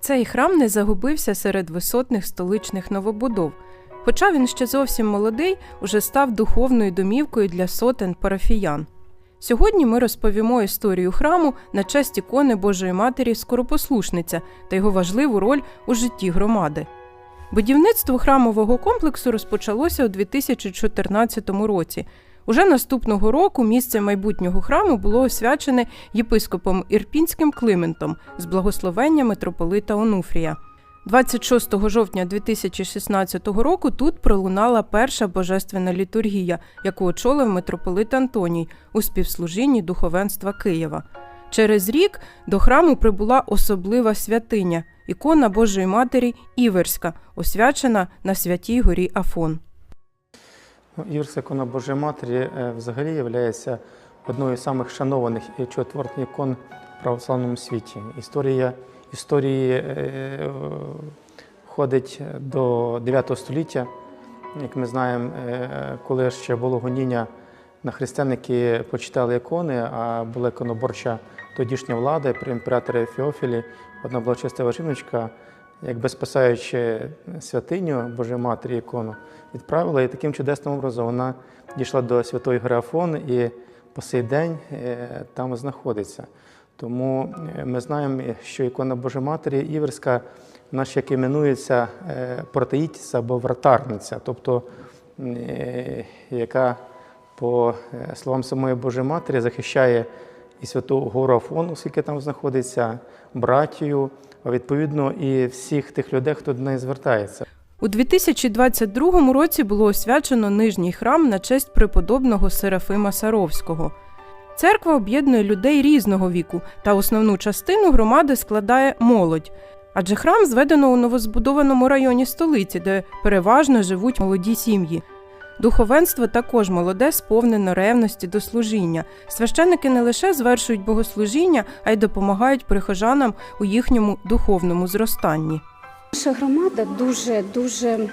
Цей храм не загубився серед висотних столичних новобудов. Хоча він ще зовсім молодий, уже став духовною домівкою для сотень парафіян. Сьогодні ми розповімо історію храму на честь ікони Божої Матері Скоропослушниця та його важливу роль у житті громади. Будівництво храмового комплексу розпочалося у 2014 році. Уже наступного року місце майбутнього храму було освячене єпископом Ірпінським Климентом з благословення митрополита Онуфрія. 26 жовтня 2016 року тут пролунала перша божественна літургія, яку очолив митрополит Антоній у співслужінні духовенства Києва. Через рік до храму прибула особлива святиня ікона Божої Матері Іверська, освячена на святій горі Афон. Ну, ікона Божої Матері е, взагалі є одною з самих шанованих і чудотворних ікон в православному світі. Історія історії е, ходить до 9 століття. Як ми знаємо, е, коли ще було гоніння на християники почитали ікони, а була іконоборча тодішня влада при імператорі Феофілі, одна була чистива жіночка, якби спасаючи святиню Божої Матері ікону, відправила і таким чудесним образом вона дійшла до Святої Гори і по сей день е, там знаходиться. Тому е, ми знаємо, що ікона Божої Матері Іверська, вона ще як іменується е, або вратарниця, тобто яка, по словам самої Божої Матері, захищає і святу гору оскільки там знаходиться, братію, відповідно і всіх тих людей, хто до неї звертається. У 2022 році було освячено нижній храм на честь преподобного Серафима Саровського. Церква об'єднує людей різного віку, та основну частину громади складає молодь. Адже храм зведено у новозбудованому районі столиці, де переважно живуть молоді сім'ї. Духовенство також молоде, сповнено ревності до служіння. Священники не лише звершують богослужіння, а й допомагають прихожанам у їхньому духовному зростанні. Наша громада дуже дуже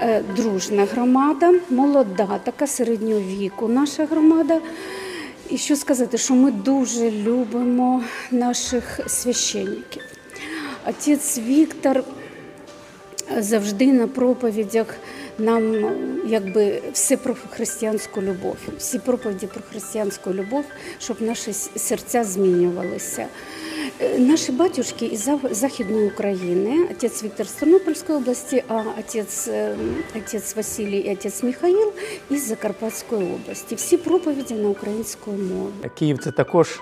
е, дружна громада, молода, така середнього віку. Наша громада. І що сказати, що ми дуже любимо наших священників. Отець Віктор завжди на проповідях нам якби все про християнську любов, всі проповіді про християнську любов, щоб наші серця змінювалися. Е, наші батюшки із Західної України, отець Віктор з Тернопільської області, а отець, е, отець Василій і отець Михаїл із Закарпатської області. Всі проповіді на української мові. Київ це також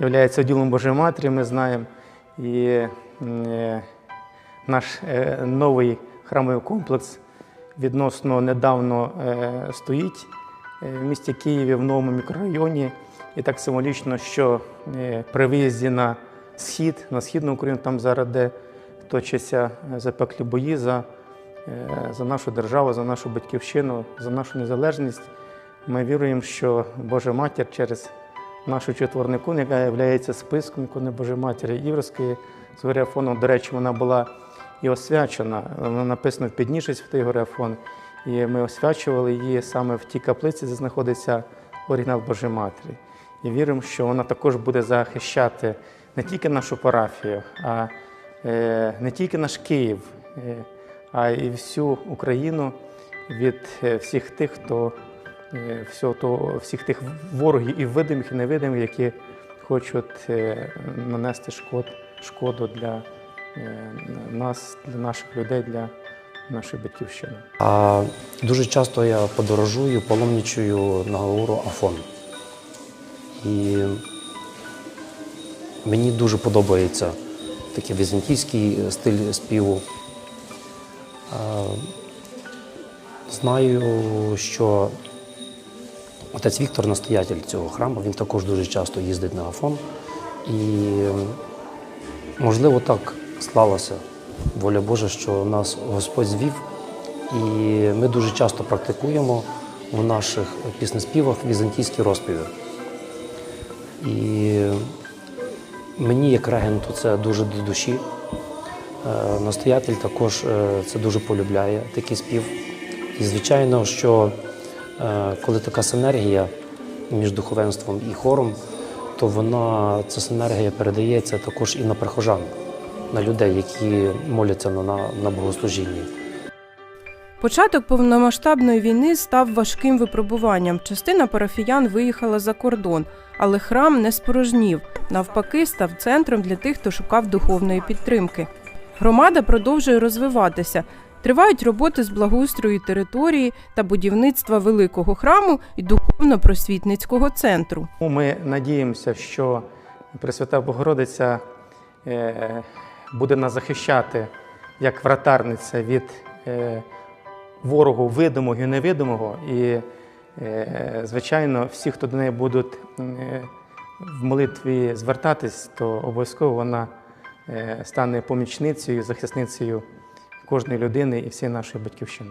є ділом Божої Матері, ми знаємо. І е, наш новий храмовий комплекс відносно недавно стоїть в місті Києві в новому мікрорайоні. І так символічно, що при виїзді на схід, на східну Україну, там зараз де точаться е, запеклі бої за, е, за нашу державу, за нашу батьківщину, за нашу незалежність. Ми віруємо, що Божа Матір через нашу четвернику, яка є списком ікони Божої Матері Іврської, з гори Афону, до речі, вона була і освячена. Вона написана в підніжжі Святий гори Афон. І ми освячували її саме в тій каплиці, де знаходиться оригінал Божої Матері. І віримо, що вона також буде захищати не тільки нашу парафію, а е, не тільки наш Київ, е, а й всю Україну від е, всіх тих, хто всіх тих ворогів і видимих, і невидимих, які хочуть нанести шкод, шкоду для нас, для наших людей, для нашої батьківщини. А дуже часто я подорожую, паломничую на гору Афон. І Мені дуже подобається такий візантійський стиль співу. Знаю, що отець Віктор, настоятель цього храму, він також дуже часто їздить на Афон. І, можливо, так склалося воля Божа, що нас Господь звів. І ми дуже часто практикуємо в наших піснеспівах візантійські розпіви. І Мені, як регенту, це дуже до душі. Е, настоятель також е, це дуже полюбляє такий спів. І, звичайно, що е, коли така синергія між духовенством і хором, то вона ця синергія передається також і на прихожан. На людей, які моляться на, на, на богослужінні. Початок повномасштабної війни став важким випробуванням. Частина парафіян виїхала за кордон, але храм не спорожнів. Навпаки, став центром для тих, хто шукав духовної підтримки. Громада продовжує розвиватися. Тривають роботи з благоустрою території та будівництва великого храму і духовно-просвітницького центру. Ми надіємося, що Пресвята Богородиця е, буде нас захищати як вратарниця від е, ворогу видимого і невидимого. І, е, звичайно, всі, хто до неї будуть е, в молитві звертатись, то обов'язково вона стане помічницею, захисницею кожної людини і всієї нашої батьківщини.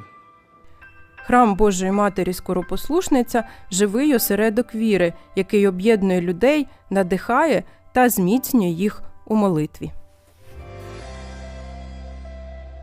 Храм Божої Матері Скоропослушниця живий осередок віри, який об'єднує людей, надихає та зміцнює їх у молитві.